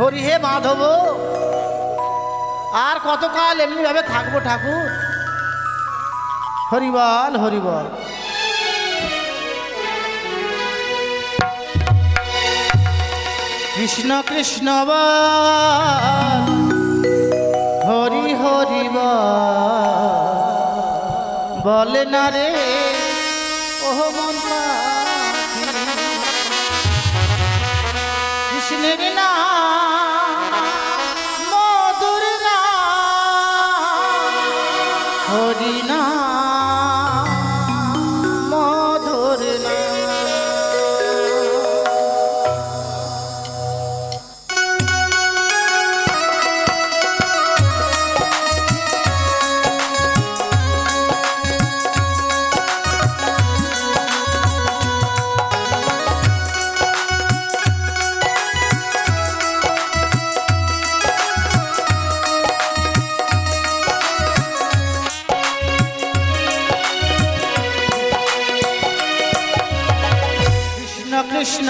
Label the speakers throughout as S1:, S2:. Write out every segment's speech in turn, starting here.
S1: হরি হে মাধব, আর কতকাল এমনিভাবে থাকব ঠাকুর? হরিবল হরিবল। কৃষ্ণ কৃষ্ণ হরি হরি বলে। না রে, ওহ মন কৃষ্ণের না কৃষ্ণ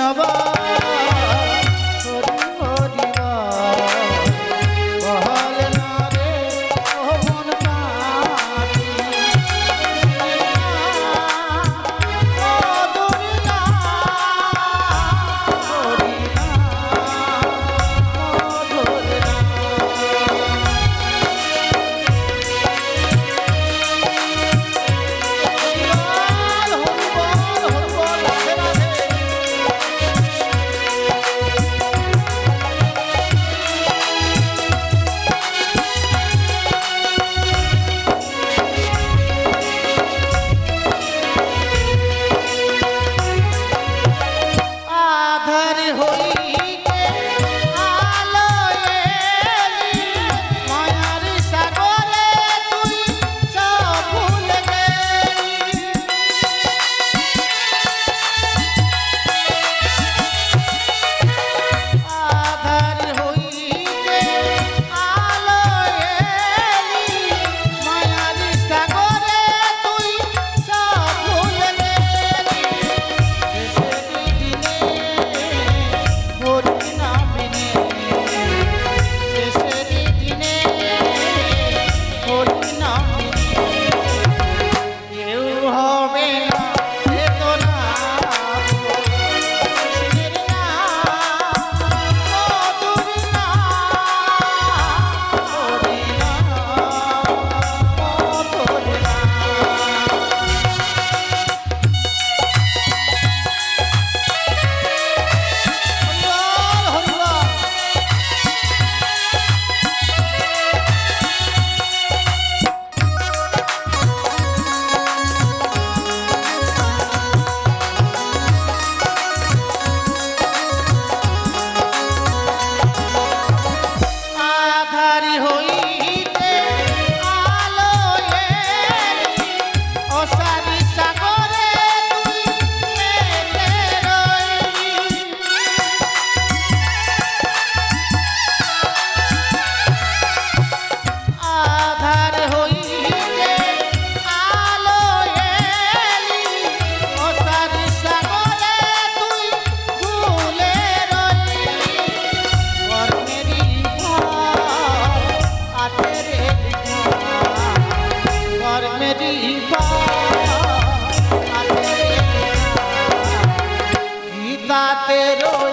S1: গীতাতে রয়ে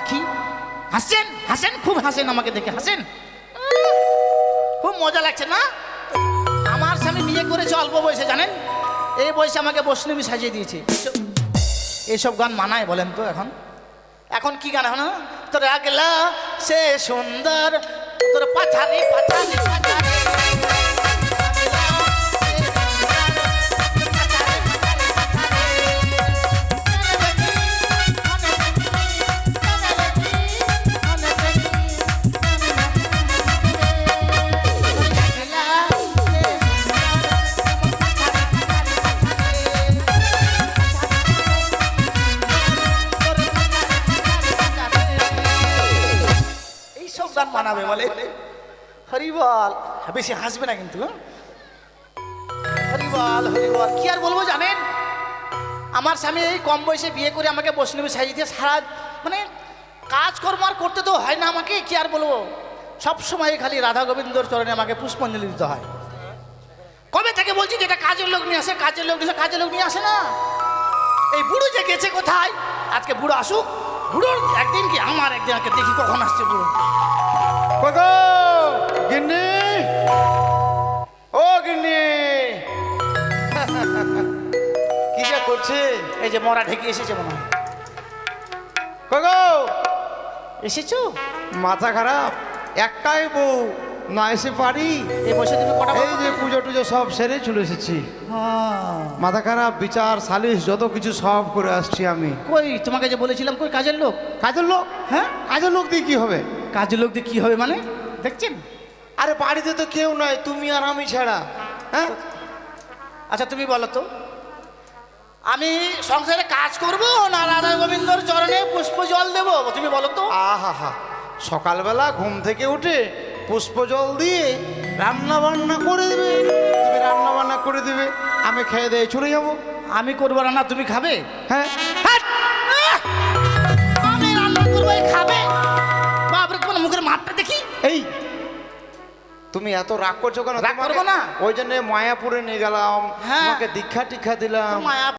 S1: পাখি। হাসেন হাসেন, খুব হাসেন আমাকে দেখে, হাসেন। খুব মজা লাগছে না? আমার স্বামী বিয়ে করেছে অল্প বয়সে, জানেন? এই বয়সে আমাকে বৈষ্ণবী সাজিয়ে দিয়েছে। এসব গান মানায় বলেন তো এখন? এখন কি গান এখন? তোর আগলা সে সুন্দর, তোর পাথারি পাথারি পাথারি। মানাবে বলে, হরিবল। বেশি হাসবে না কিন্তু? হরিবল হরিবল। কি আর বলব জানেন? আমার স্বামী এই কম বয়সে বিয়ে করে আমাকে বৈষ্ণবী সাজিয়ে দিয়ে সারা মানে কাজকর্ম আর করতে তো হয় না আমাকে, কি আর বলব? সবসময় খালি রাধা গোবিন্দর চরণে আমাকে পুষ্পাঞ্জলি দিতে হয়। কবে থেকে বলছি যে এটা কাজের লোক নিয়ে আসে, কাজের লোক নিয়ে কাজের লোক নিয়ে আসে না? এই বুড়ো যে গেছে কোথায়? আজকে বুড়ো আসুক। বুড়োর একদিন কি, আমার একদিন আগে দেখি কখন আসছে বুড়ো। এই যে মরা ঢেকে এসেছে মনে হয়।
S2: কগো
S1: এসেছ?
S2: মাথা খারাপ। একটাই বউ না এসে পারি।
S1: এই বসে তুমি কটা
S2: এই যে পুজো টুজো সব সেরে চলে এসেছি।
S1: হ্যাঁ।
S2: মাথা খারাপ বিচার সালিশ যত কিছু সব করে আসছি আমি।
S1: কই তোমাকে যে বলেছিলাম কই কাজের লোক?
S2: কাজের লোক?
S1: হ্যাঁ?
S2: কাজের লোক দিয়ে কি হবে?
S1: কাজের লোক দিয়ে কি হবে মানে? দেখছেন?
S2: আরে বাড়িতে তো কেউ নয় তুমি আর আমি ছাড়া। হ্যাঁ?
S1: আচ্ছা তুমি বলো তো। আমি সংসারে কাজ করব না রাধা গোবিন্দর চরণে পুষ্প জল দেব তুমি বলো তো।
S2: আহা হা সকালবেলা ঘুম থেকে উঠে পুষ্প জল দিয়ে রান্না বান্না করে দেবে। তুমি রান্না বান্না করে দেবে আমি খেয়ে দিয়ে চলে যাব।
S1: আমি করব রান্না তুমি খাবে?
S2: হ্যাঁ!
S1: আমি রান্না করব খাবে? বাপরে তোমার মুখের মাঠটা দেখি।
S2: এই তুমি এত রাগ করছ কেন
S1: রাগ করব না।
S2: ওই জন্য মায়াপুরে নিয়ে গেলাম
S1: হ্যাঁ।
S2: তোমাকে দীক্ষা টিক্ষা দিলাম।
S1: মায়া